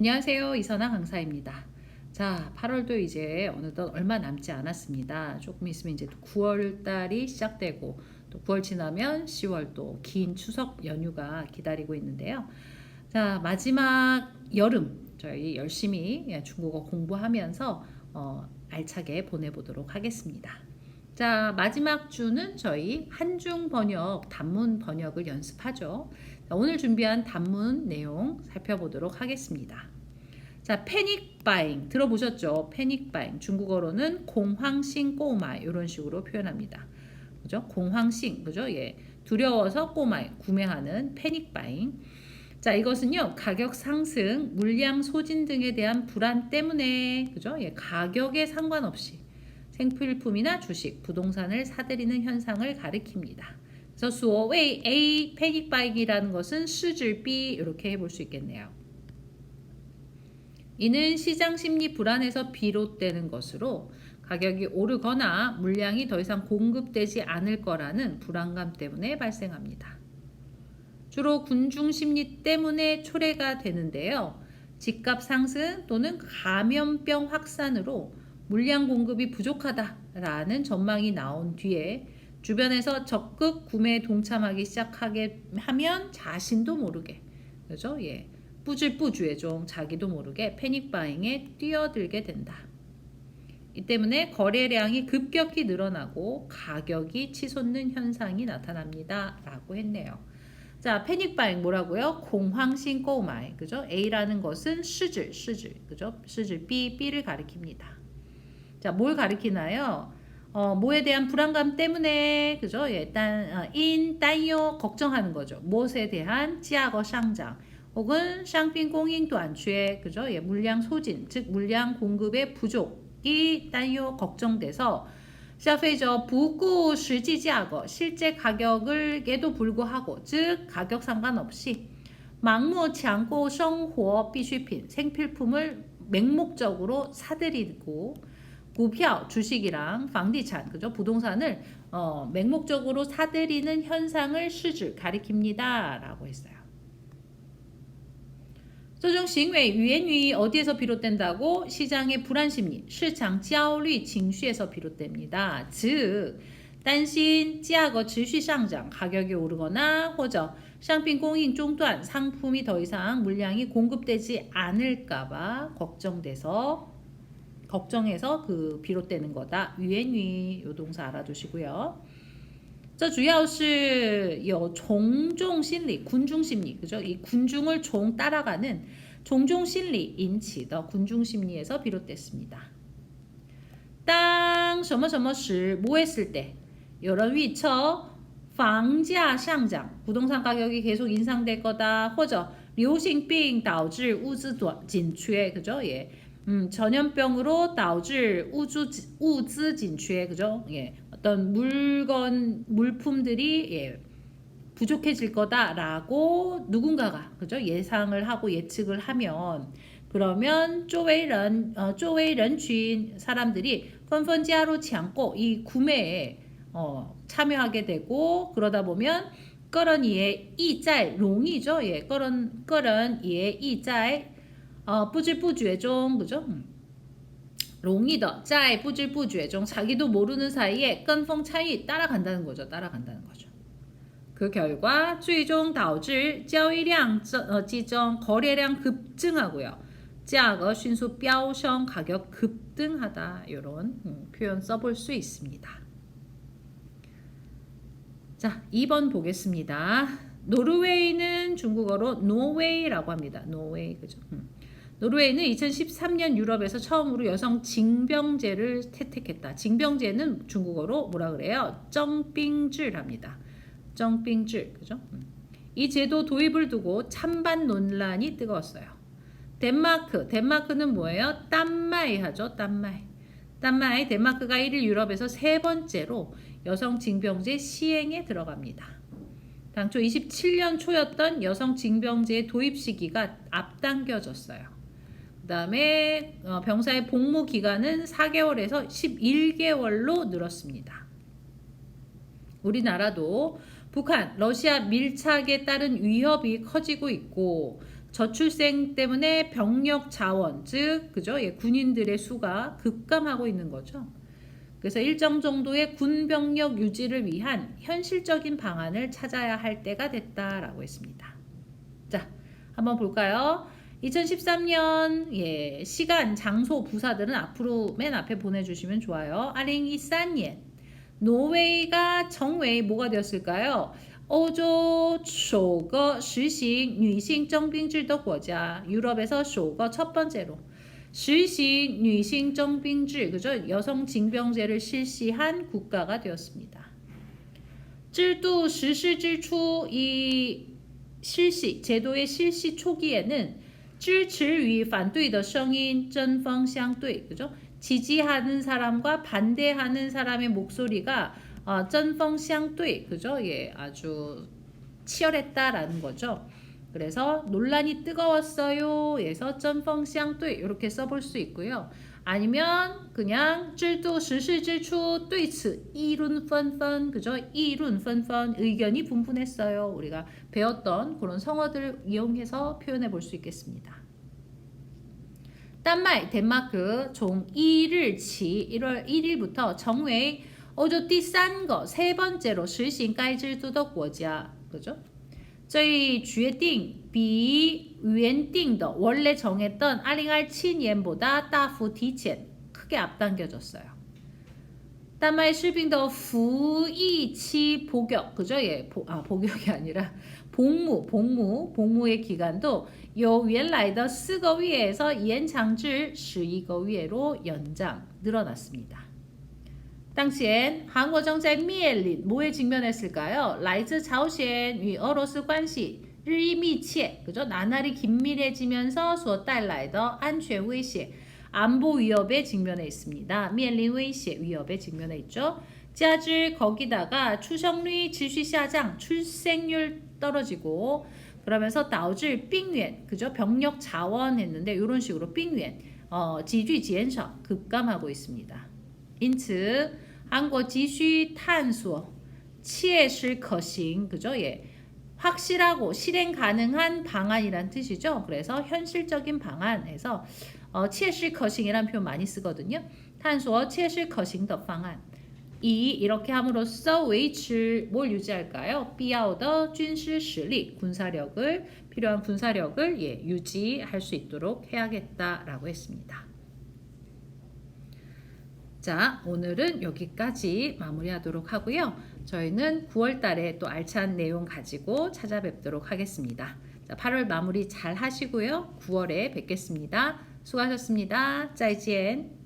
안녕하세요. 이선아 강사입니다. 자, 8월도 이제 어느덧 얼마 남지 않았습니다. 조금 있으면 이제 9월 달이 시작되고 또 9월 지나면 10월 또 긴 추석 연휴가 기다리고 있는데요. 자, 마지막 여름 저희 열심히 예, 중국어 공부하면서 어, 알차게 보내보도록 하겠습니다. 자, 마지막 주는 저희 한중 번역, 단문 번역을 연습하죠. 자, 오늘 준비한 단문 내용 살펴보도록 하겠습니다. 자, 패닉 바잉 들어보셨죠? 패닉 바잉 중국어로는 공황싱 꼬마 이런 식으로 표현합니다. 그죠? 공황싱 그죠? 예. 두려워서 꼬마 구매하는 패닉 바잉. 자, 이것은요. 가격 상승, 물량 소진 등에 대한 불안 때문에 그죠? 예. 가격에 상관없이 생필품이나 주식, 부동산을 사들이는 현상을 가리킵니다. 그래서 수어의 A 패닉 바잉이라는 것은 수질 B 이렇게 해볼 수 있겠네요. 이는 시장 심리 불안에서 비롯되는 것으로 가격이 오르거나 물량이 더 이상 공급되지 않을 거라는 불안감 때문에 발생합니다. 주로 군중 심리 때문에 초래가 되는데요. 집값 상승 또는 감염병 확산으로 물량 공급이 부족하다라는 전망이 나온 뒤에 주변에서 적극 구매에 동참하기 시작하게 하면 자신도 모르게 그죠? 예. 뿌질뿌주에 좀 자기도 모르게 패닉 바잉에 뛰어들게 된다. 이 때문에 거래량이 급격히 늘어나고 가격이 치솟는 현상이 나타납니다. 라고 했네요. 자, 패닉 바잉 뭐라고요? 공황신 꼬마이. 그죠? A라는 것은 수질, 수질. 그죠? 수질 B, B를 가리킵니다. 자, 뭘 가리키나요? 어, 뭐에 대한 불안감 때문에 그죠? 예, 단, 어, 인, 단요 걱정하는 거죠. 무엇에 대한 지하거 상장 혹은 상품 공인短缺 그죠? 예, 물량 소진, 즉 물량 공급의 부족이 단요 걱정돼서 消费者不顾实际价格 실제 가격을에도 불구하고 즉 가격 상관없이 盲目抢购生活必需品 생필품을 맹목적으로 사들이고 구표 주식이랑房地产 그죠 부동산을 어, 맹목적으로 사들이는 현상을 수질 가리킵니다라고 했어요. 这种行为源于 어디에서 비롯된다고 시장의 불안 심리, 시장 焦虑 情绪에서 비롯됩니다. 즉 担心价格持续上涨 가격이 오르거나 或者 상품供应 中断 상품이 더 이상 물량이 공급되지 않을까봐 걱정돼서 걱정해서 그 비롯되는 거다. 유엔위 요 동사 알아두시고요. 这主要是有从众心理, 군중 심리, 그죠? 이 군중을 종 따라가는 종종 심리 引起的 군중 심리에서 비롯됐습니다. 当什么什么时, 뭐 했을 때, 有人预测房价上涨, 부동산 가격이 계속 인상될 거다, 或者流行病导致物资短紧缺, 그죠? 예. 음, 전염병으로 导致 우주 우즈 진취에 그죠? 예. 어떤 물건 물품들이 예. 부족해질 거다라고 누군가가 그죠? 예상을 하고 예측을 하면 그러면 조웨이런 어, 쪼웨이런 주인 사람들이 펀펀지아로 치않고 이 구매에 어, 참여하게 되고 그러다 보면 꺼런이의 이짤 롱이죠. 예. 꺼런 꺼런이의 이짤 어, 不知不觉中 그죠? 음. 容易的在不知不觉中 자기도 모르는 사이에 跟风 차이 따라간다는 거죠. 따라간다는 거죠. 그 결과 最终 导致 交易量 어, 지정 거래량 급증하고요. 价格 迅速 飙升 가격 급등하다 이런 음, 표현 써볼 수 있습니다. 자, 2번 보겠습니다. 노르웨이는 중국어로 노웨이라고 합니다. 노웨이 그죠? 음. 노르웨이는 2013년 유럽에서 처음으로 여성 징병제를 채택했다. 징병제는 중국어로 뭐라 그래요? 정빙질합니다. 정빙질 그죠? 이 제도 도입을 두고 찬반 논란이 뜨거웠어요. 덴마크, 덴마크는 뭐예요? 딴마이 하죠. 딴마이. 딴마이 덴마크가 1일 유럽에서 세 번째로 여성 징병제 시행에 들어갑니다. 당초 27년 초였던 여성 징병제 도입 시기가 앞당겨졌어요. 그다음에 어, 병사의 복무 기간은 4개월에서 11개월로 늘었습니다. 우리나라도 북한, 러시아 밀착에 따른 위협이 커지고 있고 저출생 때문에 병력 자원, 즉 그죠? 예, 군인들의 수가 급감하고 있는 거죠. 그래서 일정 정도의 군 병력 유지를 위한 현실적인 방안을 찾아야 할 때가 됐다라고 했습니다. 자, 한번 볼까요? 2013년 예, 시간, 장소, 부사들은 앞으로 맨 앞에 보내주시면 좋아요. 아링이산옌 노웨이가 정웨이 뭐가 되었을까요? 欧洲首个实行女性征兵制的国家 유럽에서 首个 첫 번째로 实行女性征兵制 그죠? 여성 징병제를 실시한 국가가 되었습니다. 制度实施之初이 실시 제도의 실시 초기에는 支持与反对的声音针锋相对 그죠? 지지하는 사람과 반대하는 사람의 목소리가 어, 针锋相对 그죠? 예, 아주 치열했다라는 거죠. 그래서 논란이 뜨거웠어요. 에서 针锋相对 이렇게 써볼 수 있고요. 아니면 그냥 질도 실실질 추 뚜이츠 이룬펀펀 그죠? 이룬펀펀 의견이 분분했어요. 우리가 배웠던 그런 성어들을 이용해서 표현해 볼 수 있겠습니다. 딴말 덴마크 종 1일치 1월 1일부터 정외 어조띠 싼 거 세 번째로 실시인까이 질투덕 워지야 그죠? 这决定比原定的 원래 정했던 2027년보다 大幅提前 크게 앞당겨졌어요. 丹麦士兵的服役期 복역 그죠? 예, 보, 아 복역이 아니라 복무 복무 복무의 기간도 由原来的 4个 月에서 延长至 12个 月로 연장 늘어났습니다. 당시엔 한국 정책 미엘린 뭐에 직면했을까요? 라이즈 자오시엔 위 어로스 관시 일미치에 그죠? 나날이 긴밀해지면서 수어달라이더 안전 위시 안보 위협에 직면해 있습니다. 미엘린 위시 위협에 직면해 있죠. 자질 거기다가 추정률 지시下降 출생률 떨어지고 그러면서 다우질 빙위엔 그죠? 병력 자원했는데 이런 식으로 빙위엔 어, 지주 지엔셔 급감하고 있습니다. 인츠 한국 지수 탄소 치에실 거싱 그죠? 예. 확실하고 실행 가능한 방안이란 뜻이죠. 그래서 현실적인 방안에서 어, 치에실 거싱이란 표현 많이 쓰거든요. 탄소 치에실 거싱 더 방안. 이 이렇게 함으로써 웨이츠 뭘 유지할까요? 비아우더 준실 실리 군사력을 필요한 군사력을 예, 유지할 수 있도록 해야겠다라고 했습니다. 자, 오늘은 여기까지 마무리하도록 하고요. 저희는 9월 달에 또 알찬 내용 가지고 찾아뵙도록 하겠습니다. 자, 8월 마무리 잘 하시고요. 9월에 뵙겠습니다. 수고하셨습니다. 짜이지엔.